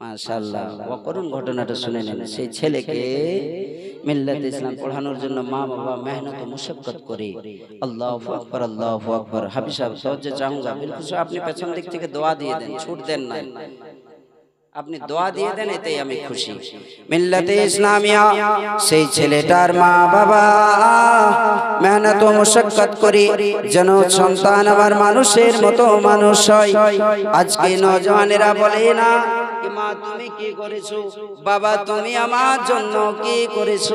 মাশাআল্লাহ। অকরুণ ঘটনাটা শুনে নেন। সেই ছেলেকে মিল্লাত ইসলাম পড়ানোর জন্য মা বাবা মেহনত মুশাক্কত করে। আল্লাহু আকবার আল্লাহু আকবার। হাফিজ সাহেব সহজে চাহুঙ্গা বিলকুল আপনি পেছন দিক থেকে দোয়া দিয়ে দেন ছুট দেন না আপনি দোয়া দিয়ে দেন এতেই আমি খুশি। মিল্লাতে ইসলামিয়া সেই ছেলেটার মা বাবা মেহনত ও মুশাক্কত করে। যেন সন্তান আবার মানুষের মতো মানুষ হয়। আজকে নজওয়ানেরা বলে না কি মা তুমি কি করেছ? বাবা তুমি আমার জন্য কি করেছ?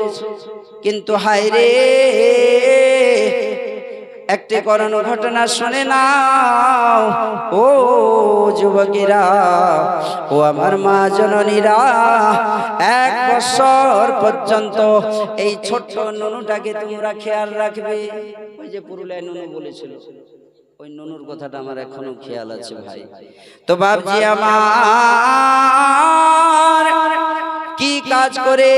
কিন্তু হায় রে একটি করণ ঘটনা শুনে নাও। ও যুবকেরা ও আমার মা জননীরা এক বছর পর্যন্ত এই ছোট্ট নুনুটাকে তোমরা খেয়াল রাখবে। ওই যে পুরুলিয়ায় নুনু বলেছিল। ওই নুনুর কথাটা আমার এখনও খেয়াল আছে ভাই। তো বাবজি আমার কি কাজ করে?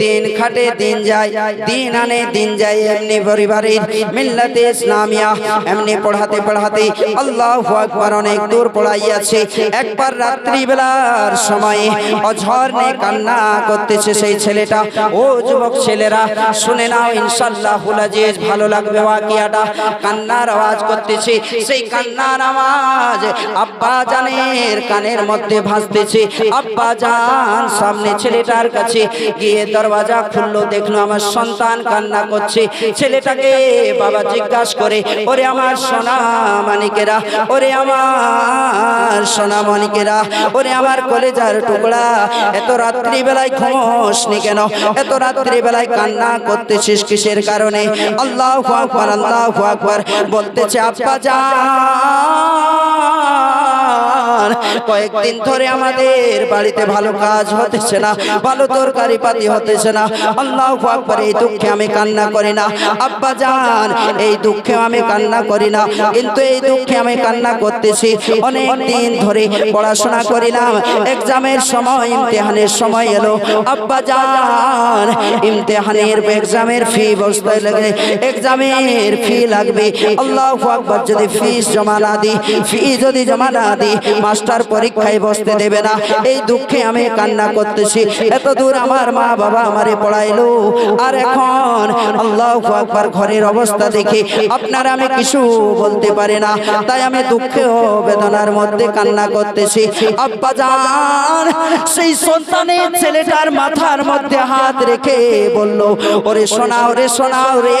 দিন খাটে দিন যায়, দিন আনে দিন যায়, এমনি পরিবারে মিল্লাতে ইসলামিয়া, এমনি পড়াতে পড়াতে আল্লাহ আকবার অনেক দূর পড়াইয়াছে একবার রাত্রি বেলার সময়ে অঝরনে কান্না করতেছে সেই ছেলেটা। ও যুবক ছেলেরা, শুনে নাও ইনশাআল্লাহ হুলাজিজ ভালো লাগবে ওয়াকিয়াটা। কান্নার আওয়াজ করতেছে, সেই কান্নার আওয়াজ আব্বা জানের কানের মধ্যে ভাসতেছে। আব্বা জান সামনে ছেলেটার কাছে গিয়ে দরওয়াজা খুললো, দেখল আমার সন্তান কান্না করছে। ছেলেটাকে বাবা জিজ্ঞাসা করে, ওরে আমার সোনা মানিকেরা, ওরে আমার সোনা মানিকেরা, ওরে আমার কলেজার টুকরা, এত রাত্রি বেলায় ঘুমোসনি কেন? এত রাত্রি বেলায় কান্না করতেছিস কিসের কারণে? আল্লাহ আকবার আল্লাহ আকবার বলতেছে, আব্বা জান কয়েকদিন ধরে আমাদের বাড়িতে ভালো কাজ হতেছে না, ভালো তরকারি পাতি হতেছে না। আল্লাহ আকবার, এই দুঃখে আমি কান্না করি না। আব্বা জান এই দুঃখে আমি কান্না করি না। কিন্তু এই দুঃখে আমি কান্না করতেছি। অনেক দিন ধরে পড়াশোনা করিলাম। এক্সামের সময়, ইমতিহানের সময় এলো। আব্বা জান ইমতিহানের, এক্সামের ফি বসতে লাগে। এক্সামের ফি লাগবে। আল্লাহ আকবার, যদি ফিস জমা না দিই, ফি যদি জমা না দিই মাস্টার পরীক্ষায় বসতে দেবে না। এই দুঃখে আমি কান্না করতেছি। এত দূর আমার মা বাবা আমারে পড়াইলো। আর এখন আল্লাহ আকবার ঘরের অবস্থা দেখে আপনার আমি কিছু বলতে পারি না। তাই আমি দুঃখে বেদনার মধ্যে কান্না করতেছি। আব্বা জান, সেই সন্তানের ছেলেটার মাথার মধ্যে হাত রেখে বলল, ওরে সোনা ওরে সোনা রে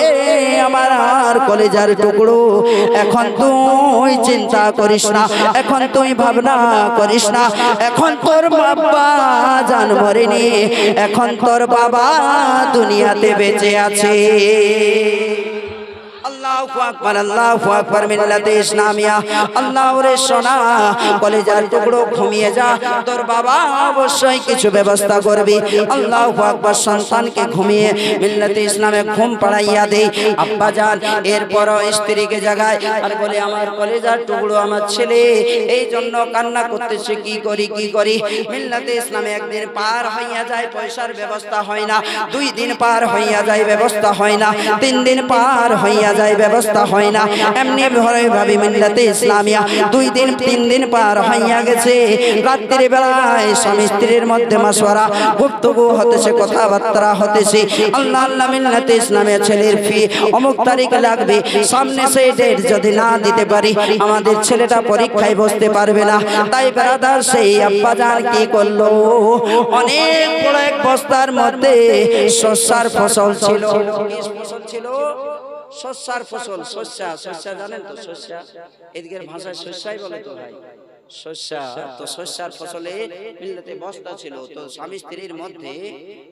আমার আর কলেজার টুকরো। এখন তুই চিন্তা করিস না। এখন তুই ভাবনা করিস না। এখন তোর বাবা জান মরেনি এখন তোর বাবা দুনিয়াতে বেঁচে আছে। আল্লাহু আকবার আল্লাহু আকবার মিল্লাতে ইসলামিয়া। আল্লাহ রে কলেজার টুকরো ঘুমিয়ে যা। তোর বাবা অবশ্যই কিছু ব্যবস্থা করবি। আল্লাহু আকবার সন্তানকে ঘুমিয়ে মিল্লাতে ইসলামে ঘুম পাড়াইয়া দেই আব্বা যান এরপর স্ত্রীকে জাগায়। আর বলে, আমার কলেজার টুকরো আমার ছেলে। এই জন্য কান্না করতেছে, কি করি কি করি? মিল্লাতে ইসলামে একদিন পার হইয়া যায়, পয়সার ব্যবস্থা হয় না। দুই দিন পার হইয়া যায়, ব্যবস্থা হয় না। তিন দিন পার হইয়া যায় ব্যবস্থা হয় না। এমনি ঘরে ভাবি মিল্লাতে ইসলামিয়া। দুই দিন, তিন দিন পার হইয়া গেছে। রাত্রি বেলায় স্বামী স্ত্রীর মধ্যে মাসওয়ারা গুপ্তগু হতেছে, কথাবার্তা হতেছে। আল্লাহ আল্লাহ মিল্লাতে ইসলামিয়া ছেলের ফি অমুক তারিখ লাগবে। সামনে সেই ডেট যদি না দিতে পারি, আমাদের ছেলেটা পরীক্ষায় বসতে পারবে না। তাই ব্রাদার সেই আব্বা জান কি করল? অনেক বড় এক বস্তার মধ্যে শস্যার ফসল ছিল। ফসল ছিল? শস্যার ফসল শস্যা শস্যা জানেন তো শস্যা? এদিকের ভাষায় শস্যাই বলে তো ভাই। শস্যা। তো শস্যার ফসলে মিল্লাতে বস্তা ছিল। তো স্বামী স্ত্রীর মধ্যে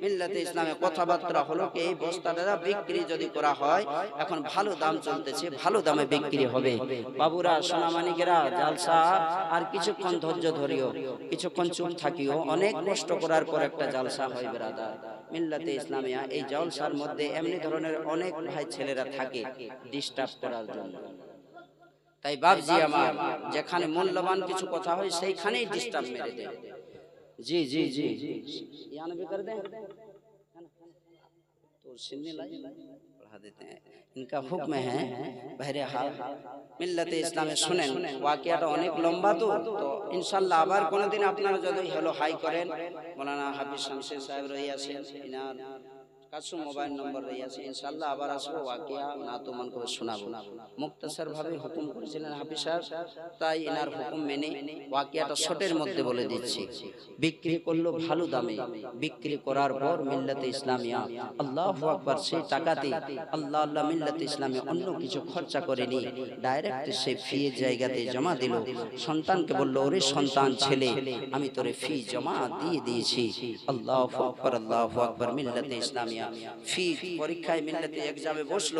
মিল্লাতে ইসলামে কথাবার্তা হলো কি এই বস্তাটা বিক্রি যদি করা হয় এখন ভালো দাম চলতেছে ভালো দামে বিক্রি হবে। বাবুরা সোনামানিকেরা জালসা আর কিছুক্ষণ ধৈর্য ধরিও। কিছুক্ষণ চুপ থাকিও। অনেক কষ্ট করার পর একটা জালসা হয় বেরাদার। মিল্লাতে ইসলামিয়া এই জলসার মধ্যে এমনি ধরনের অনেক ভাই ছেলেরা থাকে ডিস্টার্ব করার জন্য। তাই বাবজি আমার যেখানে মূল্যবান কিছু কথা হয় সেইখানেই ডিস্টার্ব মেরে দেয় জি জি জি জি ইয়ান भी कर दें तो सिन्नी लाई बढ़ा देते हैं इनका हुक्म है बहरे हाल মিল্লাতে ইসলামে শুনেন ওয়াকিয়াটা অনেক লম্বা তো তো ইনশাল্লাহ আবার কোনোদিন আপনারা যদি হ্যালো হাই করেন মৌলানা হাফিজ শামসের সাহেব রহিয়াছেন ইনার ইসলামে অন্য কিছু খরচা করেনি। ডাইরেক্ট সে ফি জায়গাতে জমা দিল। সন্তানকে বলল, ওরে সন্তান ছেলে, আমি তোরে ফি জমা দিয়ে দিয়েছি। আল্লাহ আল্লাহ মিল্লাতে ইসলামিয়া। পরীক্ষায় মিল্লাতে এক্সামে বসল,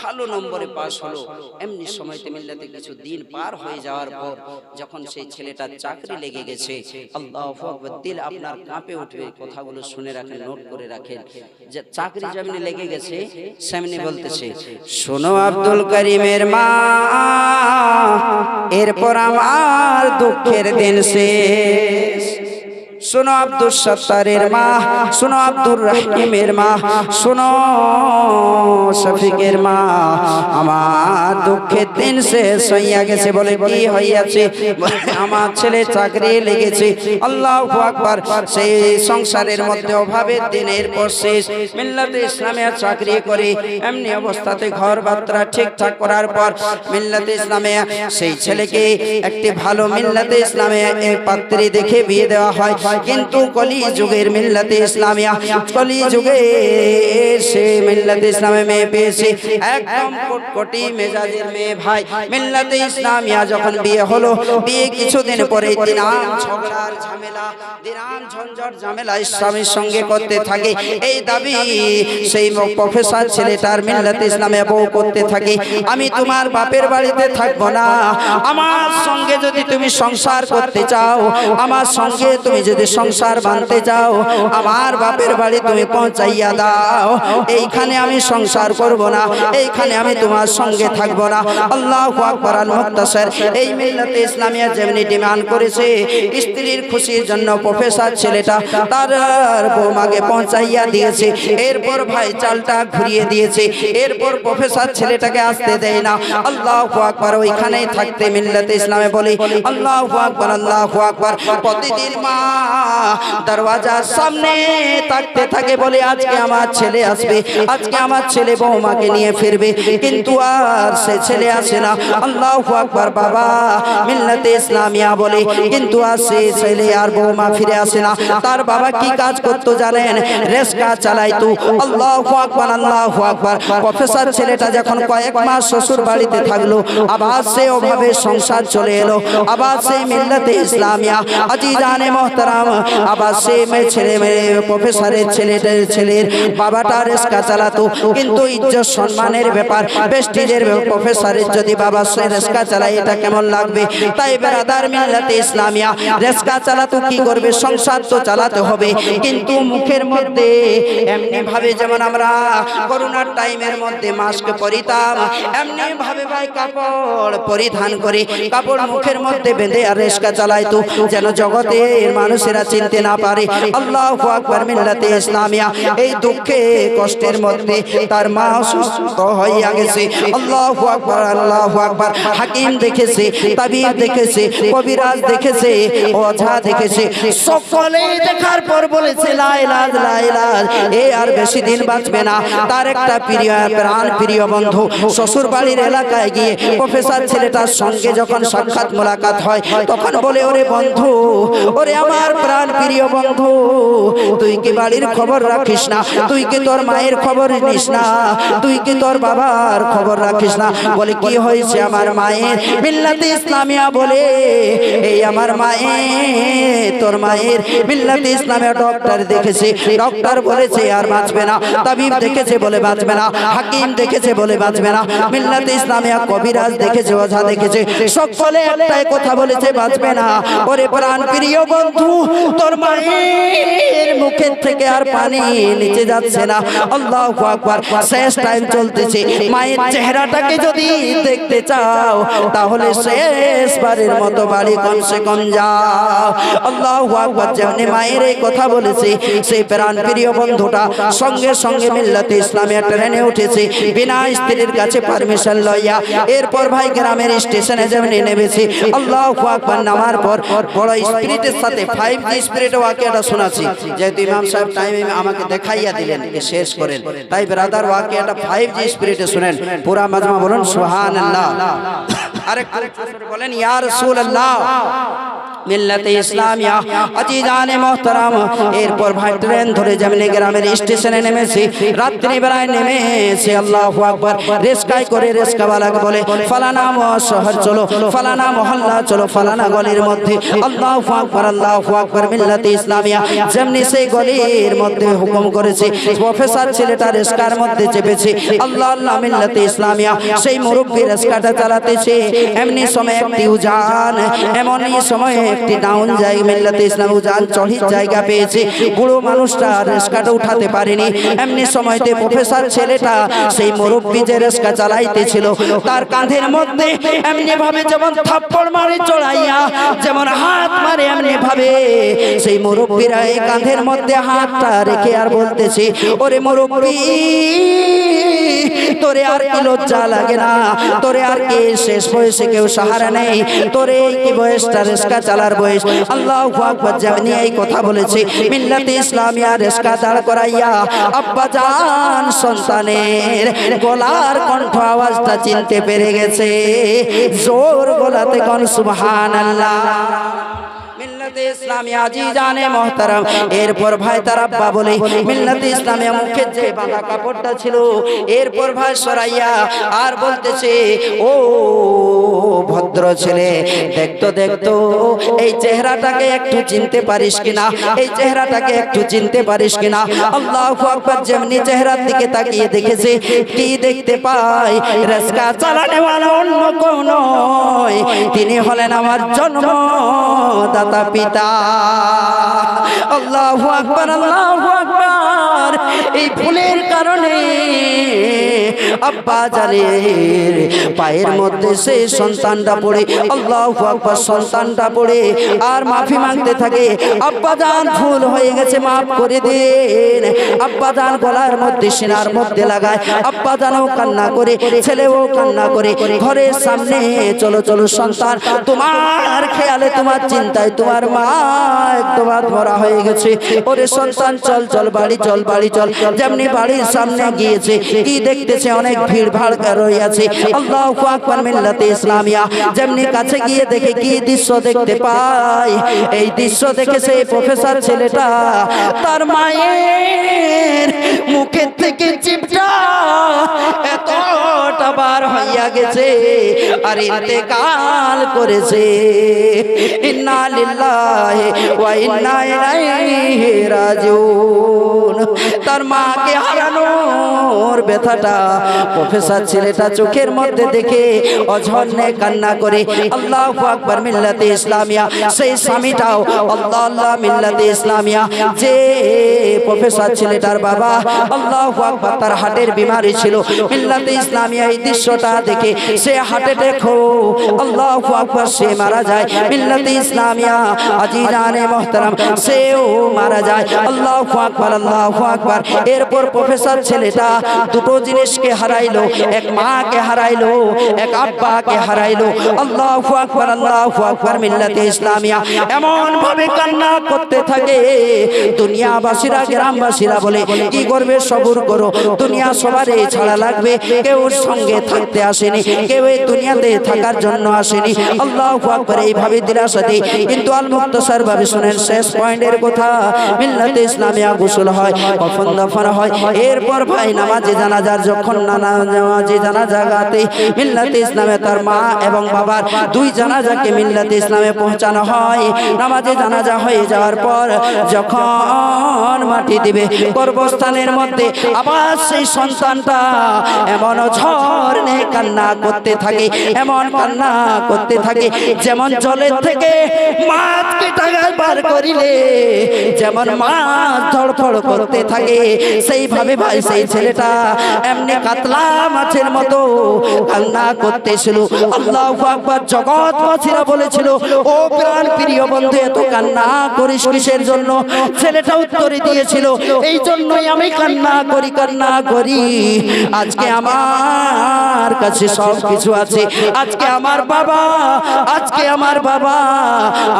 ভালো নম্বরে পাস হলো। এমনি সময়তে মিল্লাতে কিছু দিন পার হয়ে যাওয়ার পর যখন সেই ছেলেটার চাকরি লেগে গেছে আপনার কাঁপে উঠবে, কথাগুলো শুনে রাখেন, নোট করে রাখেন। যে চাকরি যেমনি লেগে গেছে, সেমনি বলতেছে, শোনো আব্দুল করিমের মা, এরপর আমার দুঃখের দিন শেষ। শোনো আব্দুল সত্তারের মা, শোনো আব্দুর রহিমের মা, শোনো শফিকের মা। আমার দুঃখে দিন শেষ হইয়া গেছে বলে কি হইয়াছে? আমার ছেলে চাকরি লেগেছে। আল্লাহ আকবার, সেই সংসারের মধ্যে অভাবে দিনের পর শেষ। মিল্লাতে ইসলামে চাকরি করে, এমনি অবস্থাতে ঘর বার্তা ঠিকঠাক করার পর মিল্লাতে ইসলামে সেই ছেলেকে একটি ভালো মিল্লাতে ইসলামে পাত্রী দেখে বিয়ে দেওয়া হয়। কিন্তু কলি যুগের মিল্লাতে ইসলামিয়া, কলি যুগে সে মিল্লাতে ইসলামে মেয়ে পেয়েছে। একদম কোটি মেজাজের মেয়ে ভাই। মিল্লাতে ইসলামিয়া যখন বিয়ে হলো, বিয়ে কিছুদিন পরে দিনাম ঝগড়ার ঝামেলা দিনাম ঝঞ্ঝট ঝামেলা ইসলামের সঙ্গে করতে থাকে। এই দাবি সেই প্রফেসর ছেলেটার মিল্লাতে ইসলামে বউ করতে থাকে। আমি তোমার বাপের বাড়িতে থাকব না। আমার সঙ্গে যদি তুমি সংসার করতে চাও, আমার সঙ্গে তুমি যদি সংসার বাঁধতে যাও। আমার বাপের বাড়ি তুমি পৌঁছাইয়া দাও। এইখানে আমি সংসার করব না। এইখানে আমি তোমার সঙ্গে থাকব না। আল্লাহ আকবর আল মুক্তাসর এই মিল্লাতে ইসলামিয়া যেমনি ডিমান্ড করেছে, স্ত্রীর খুশির জন্য প্রফেসর ছেলেটা তার বৌমাকে পৌঁছাইয়া দিয়েছে। এরপর ভাই চালটা ঘুরিয়ে দিয়েছে। এরপর প্রফেসর ছেলেটাকে আসতে দেয় না। আল্লাহ আকবর ওইখানেই থাকতে মিল্লাতে ইসলামে বলে, আল্লাহ আকবর আল্লাহ আকবর। প্রতিদিন মা দরওয়াজার সামনে থাকতে থাকে বলে আজকে আমার ছেলে আসবে। আজকে আমার ছেলে বৌমাকে নিয়ে ফিরবে। কিন্তু আর সে ছেলে আসে না। আল্লাহ আকবর বাবা। মিল্লাতে ইসলামিয়া বলে। কিন্তু আর সে ছেলে আর বৌমা ফিরে আসে না। তার বাবা কি কাজ করতো জানেন? রেস্কা চালাইতো। আল্লাহ আকবর আল্লাহ আকবর। প্রফেসর ছেলেটা যখন কয়েক মাস শ্বশুর বাড়িতে থাকল, আবার সে ওভাবে সংসার চলে এলো। আবার সেই মিল্লাতে ইসলামিয়া। আজি জানে মোহতারাম আবার সে ছেলে মেয়ে প্রফেসরের ছেলেদের ছেলের বাবাটা রেস্কা চালাতো। কিন্তু ইজ্জত সম্মানের ব্যাপার বেস্টিজের প্রফেসরের যদি বাবা সে রেস্কা চালায়, এটা কেমন লাগবে? তাই বেরাদার মিল্লাতে ইসলামিয়া, রেস্কা চালাতো কি করবে? সংসার তো চালাতে হবে। কিন্তু মুখের মধ্যে এমনি ভাবে যেমন আমরা করোনার টাইমের মধ্যে মাস্ক পরিতাম এমনি ভাবে ভাই কাপড় পরিধান করে, কাপড় মুখের মধ্যে বেঁধে আর রেস্কা চালাইতো। যেন জগতের মানুষেরা চিনতে না পারে, আল্লাহ আকবর মিল্লাতে ইসলামিয়া। এই দুঃখে, কষ্টের মধ্যে তার মা অসুস্থ হইয়া গেছে। আল্লাহ আকবর আল্লাহ আকবর। হাকিম দেখেছে তাবিব দেখেছে, কবিরাজ দেখেছে, ওঝা দেখেছে। সকলে দেখার পর বলেছে লাইলাজ লাইলাজ এ আর বেশি দিন বাঁচবে না। তার একটা প্রিয়, প্রাণ প্রিয় বন্ধু শ্বশুর বাড়ির এলাকায় গিয়ে প্রফেসর ছেলেটার সঙ্গে যখন সাক্ষাৎ মোলাকাত হয়, তখন বলে, ওরে বন্ধু, ওরে আমার প্রাণ প্রিয় বন্ধু, তুই কি বাড়ির খবর রাখিস না? তুই কি তোর মায়ের খবর নিস না? তুই কি তোর বাবার খবর রাখিস না? বলে, কি হয়েছে আমার মায়ের? মিল্লাতে ইসলামিয়া বলে, এই আমার মায়ের, তোর মায়ের মিল্লাতে ইসলামিয়া ডক্টর দেখেছে। ডক্টর বলেছে, আর বাঁচবে না। তাবিব দেখেছে বলে বাঁচবে না। হাকিম দেখেছে বলে বাঁচবে না। মিল্লাতে ইসলামিয়া কবিরাজ দেখেছে ওঝা দেখেছে। সকলে একটাই কথা বলেছে, বাঁচবে না। ওরে প্রাণ প্রিয় বন্ধু তোর মায়ের মুখের থেকে আর পানি নিচে যাচ্ছে না। আল্লাহ আকবার, শেষ টাইম চলতেছে। মায়ের চেহারাটাকে যদি দেখতে চাও, তাহলে শেষবারের মতো বাড়ি কমসে কম যাও আল্লাহ আকবার, যেমনি মায়ের এই কথা বলেছে, সেই প্রাণ প্রিয় বন্ধুটা সঙ্গে সঙ্গে মিল্লাতে ইসলামিয়া ট্রেনে উঠেছে, বিনা স্ত্রীর কাছে পারমিশন লইয়া। এরপর ভাই গ্রামের স্টেশনে যেমনি নেমেছে, আল্লাহ আকবার, নামার পর বড় স্পিরিটের সাথে ফাইভ জি স্পিরিট ওয়াকিয়াটা শোনাচ্ছি। যেহেতু ইমাম সাহেব টাইমে আমাকে দেখাইয়া দিলেন শেষ করেন। তাই ব্রাদার ওয়াকিয়াটা ফাইভ জি স্পিরিটে শুনেন। পুরা মাজমা বলুন সুহান আল্লাহ আরেক বলেন ইয়া রাসূলুল্লাহ। মিল্লাতে ইসলামিয়া আজিজানে মোহতারাম। এরপর ভাই ট্রেন ধরে যেমনি গ্রামের স্টেশনে নেমেছি। রাত্রি বেলায় নেমেছে আল্লাহু আকবার। রেস্কাই করে রেস্কাওয়ালাকে বলে ফালানা শহর চলো ফালানা মহল্লা চলো ফালানা গলির মধ্যে। আল্লাহু আকবার আল্লাহু আকবার মিল্লাতে ইসলামিয়া। যেমনি সেই গলির মধ্যে হুকুম করেছে প্রফেসর ছেলেটা রেস্কার মধ্যে চেপেছে। আল্লাহ আল্লাহ মিল্লাতে ইসলামিয়া। সেই মুরব্বী রেস্কাটা চালাতেছে। এমনি সময় একটি উজান এমনই সময় একটি ডাউন জায়গা মিল্লাতে ইসলাম উজান চড়ির জায়গা পেয়েছে। বুড়ো মানুষটা রেস্কাটা উঠাতে পারেনি। এমনি সময়তে প্রফেসর ছেলেটা সেই মুরব্বী যে রেস্কা চালাইতেছিল, তার কাঁধের মধ্যে এমনি ভাবে যেমন থাপ্পড় মারে চড়াইয়া, যেমন হাত মারে এমনি ভাবে সেই মুরব্বীরা এই কাঁধের মধ্যে হাতটা রেখে আর বলতেছে, ওরে মুরব্বী, তোরে আর কি লজ্জা লাগে না? তোরে আর কি শেষ বয়সে কেউ সাহারা নেই? তোরে কি বয়সটা রেস্কা চালার বয়স আল্লাহ আকবার, যেমনি এই কথা বলেছে। মিল্লাতে ইসলামিয়া রেস্কা দাঁড় করাইয়া, আব্বা জান সন্তানের গলার কণ্ঠ আওয়াজটা চিনতে পেরে গেছে। জোর গলাতে কোন, সুবহানাল্লাহ। আজিজানে মোহতারাম। এরপর ভাই তার আব্বা বলে মিল্লাতে মুখের যে বাঁধা কাপড়টা ছিল। এরপর ভাই সরাইয়া আর বলতেছে ও ভদ্র ছেলে দেখতো দেখতো এই চেহারাটাকে একটু চিনতে পারিস কিনা? এই চেহারাটাকে একটু চিনতে পারিস কিনা? আল্লাহু আকবার যেমনি চেহারার দিকে তাকিয়ে দেখেছে কি দেখতে পাই রেসকা চালানে অন্য কেউ নয়। তিনি হলেন আমার জন্ম দাতা পিতা আল্লাহু আকবার আল্লাহু আকবার। এই ফুলের কারণে আব্বা জানের পায়ের মধ্যে সেই সন্তানটা পড়ে, আল্লাহু আকবার সন্তানটা পড়ে। আর মাফি মাংতে থাকে, আব্বা জান ভুল হয়ে গেছে, মাফ করে দিন। আব্বা জান গলার মধ্যে সিনার মধ্যে লাগায়, আব্বা জানও কান্না করে, ছেলেও কান্না করে। ঘরের সামনে চলো চলো সন্তান, তোমার খেয়ালে, তোমার চিন্তায়, তোমার মা একদম মরা হয়ে গেছে। ওরে সন্তান, চল চল, বাড়ি চল, বাড়ি। চল, যেমনি বাড়ির সামনে গিয়েছে, কি দেখতেছে, অনেক ভিড় ভাড় রয়েছে আল্লাহ আকবর মিল্লাতে ইসলামিয়া, যেমনি কাছে গিয়ে দেখে কি দৃশ্য দেখতে পায় এই দৃশ্য দেখে সেই প্রফেসর ছেলেটা তার মায়ের মুখের থেকে চিপটা এতটা হইয়া গেছে আর ইন্তেকাল করেছে। ইন্না লিল্লাহি ওয়া ইন্না ইলাইহি রাজিউন। তার মাকে হারানোর ব্যথাটা প্রফেসর ছেলেটা চোখের মধ্যে দেখে অঝর্ণে কান্না করে, আল্লাহু আকবার মিল্লাতে ইসলামিয়া, সেই স্বামীটাও আল্লাহ আল্লাহ মিল্লাতে ইসলামিয়া। যে প্রফেসর ছেলেটার বাবা আল্লাহু আকবার তার হার্টের বিমারি ছিল, মিল্লাতে ইসলামিয়া এই দৃশ্যটা দেখে সে হার্টে দেখো। আল্লাহু সে মারা যায়। মিল্লাতে ইসলামিয়া আজিজানে মোহতারাম, সেও মারা যায়। আল্লাহু আকবার আল্লাহু আকবার। এরপর প্রফেসর ছেলেটা দুটো জিনিসকে হারাইলো। এক মাকে হারাইলো, এক আব্বাকে হারাইলো। আল্লাহু আকবার আল্লাহু আকবার, মিল্লাতে ইসলামিয়া। এমন ভাবে কান্না করতে থাকে। দুনিয়াবাসীরা, গ্রামবাসীরা বলে, কি করবে? সবুর করো। দুনিয়া সবারই ছাড়া লাগবে। কেউ সঙ্গে থাকতে আসেনি, কেউ এই দুনিয়াতে থাকার জন্য আসেনি। আল্লাহু আকবার এইভাবে দিলাসা দিই কিন্তু আল মুক্তসার ভাবে শুনেন, শেষ পয়েন্টের কথা, মিল্লাতে ইসলামিয়া গোসল হয়, কফন দফন হয়। এরপর ভাই নামাজে জানাজার যখন নানা নামাজে জানাজা গাতে, মিল্লাতে ইসলামে তার মা এবং বাবার দুই জানাজাকে মিল্লাতে ইসলামে পৌঁছানো হয়। নামাজে জানাজা হয়ে যাওয়ার পর যখন মাটি দিবে গর্ভস্থানের মধ্যে আবার সেই সন্তানটা এমন ঝড় কান্না করতে থাকে এমন কান্না করতে থাকে যেমন জলের থেকে মাছকে বার করিলে, যেমন মাছ ধড়ফড় করতে থাকে, সেইভাবে ভাই, সেই ছেলেটা এমনি কাতলা মাছের মতো কান্না করতেছিল। আল্লাহ আকবার জগৎবাসীরা বলেছিল, ও প্রাণ প্রিয় বন্ধু, এত কান্না করিস কিসের জন্য? ছেলেটা উত্তরে দিয়েছিল, এই জন্যই আমি কান্না করি কান্না করি। আজকে আমার কাছে সব কিছু আছে। আজকে আমার বাবা, আজকে আমার বাবা,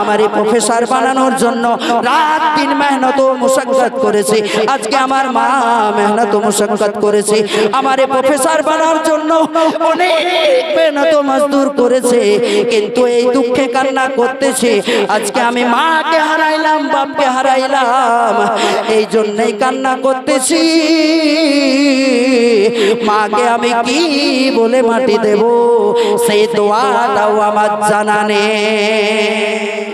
আমার এই প্রফেসর বানানোর জন্য রাত দিন মেহনত ও মুশাক্কাত করেছে। আজকে আমার মা মেহনত ও মুশাক্কাত করেছে। আমার প্রফেসর বানার জন্য অনেক মেহনত মজদুর করেছে। কিন্তু এই দুঃখে কান্না করতেছে। আজকে আমি মাকে হারাইলাম, বাপকে হারাইলাম। এই জন্যই কান্না করতেছি। মাকে আমি কি বলে মাটি দেব? সেই দোয়াটাও আমার জানা নেই।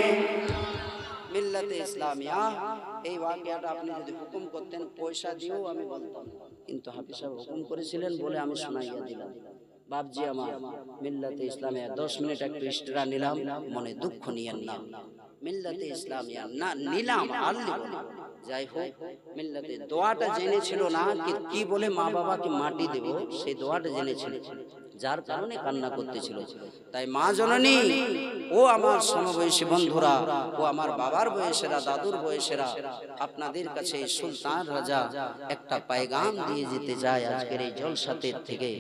করতেন, পয়সা দিয়েও আমি বলতাম। কিন্তু হাফিজ সাহেব হুকুম করেছিলেন বলে আমি শোনাইয়া দিলাম। বাবজি আমার, মিল্লাতে ইসলামিয়া, দশ মিনিট একটু ইস্টরা নিলাম, মনে দুঃখ নিয়ে না। মিল্লাতে ইসলামিয়া, না, নিলাম না। যাই হোক, মিল্লাতে দোয়াটা জেনেছিল না কি বলে মা বাবাকে মাটি দেব, সেই দোয়াটা জেনেছিল। যার কারণে কান্না করতেছিল। তাই মা জননী ও আমার সমবয়সী বন্ধুরা ও আমার বাবার বয়সেরা দাদুর বয়সেরা আপনাদের কাছে সুলতান রাজা একটা পায়গাম দিয়ে যেতে যায় আজকের এই জলসাতের থেকে।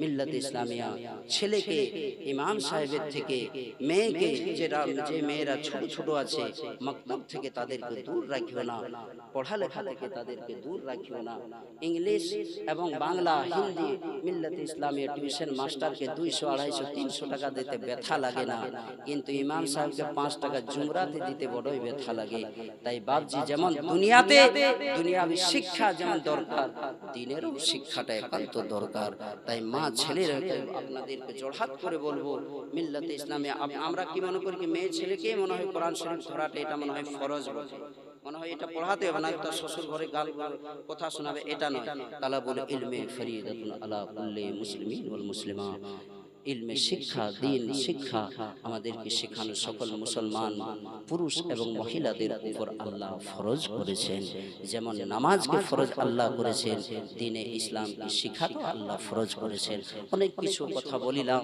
মিল্লাত ইসলামিয়া ছেলেকে ইমাম সাহেবের থেকে মেয়েকে যেরা যে মেয়েরা ছোট ছোট আছে মক্তব থেকে তাদেরকে দূর রাখিও না পড়ালেখা থেকে তাদেরকে দূর রাখিও না। ইংলিশ এবং বাংলা হিন্দি মিল্লাত ইসলামিয়া টিউশন মাস্টারকে দুইশো আড়াইশো, তিনশো টাকা দিতে ব্যথা লাগে না। কিন্তু ইমাম সাহেবকে পাঁচ টাকা জুমরাতে দিতে বড়ই ব্যথা লাগে। তাই বাবজি যেমন দুনিয়াতে, দুনিয়াবি শিক্ষা যেমন দরকার, দিনেরও শিক্ষাটা একান্ত দরকার। তাই মা ছেলের আপনাদেরকে জড়হাত করে বলব, মিল্লাতে ইসলামে আমরা কি মনে করি কি মেয়ে ছেলেকে মনে হয় কোরআন শরীফ পড়াটা এটা মনে হয় ফরজ বটে? মনে হয় এটা পড়াতে হবে না তার শ্বশুর ঘরে গাল গাল কথা শোনাবে এটা নয়। তালা বলে ইলমে ফরিদাতুন আলা কুল্লি মুসলিমিন ওয়াল মুসলিমা। ইলমে শিক্ষা দিন শিক্ষা আমাদেরকে শেখানো সকল মুসলমান পুরুষ এবং মহিলাদের উপর আল্লাহ ফরজ করেছেন। যেমন নামাজকে ফরজ আল্লাহ করেছেন দিনে ইসলামকে শিখাতে আল্লাহ ফরজ করেছেন। অনেক কিছু কথা বলিলাম।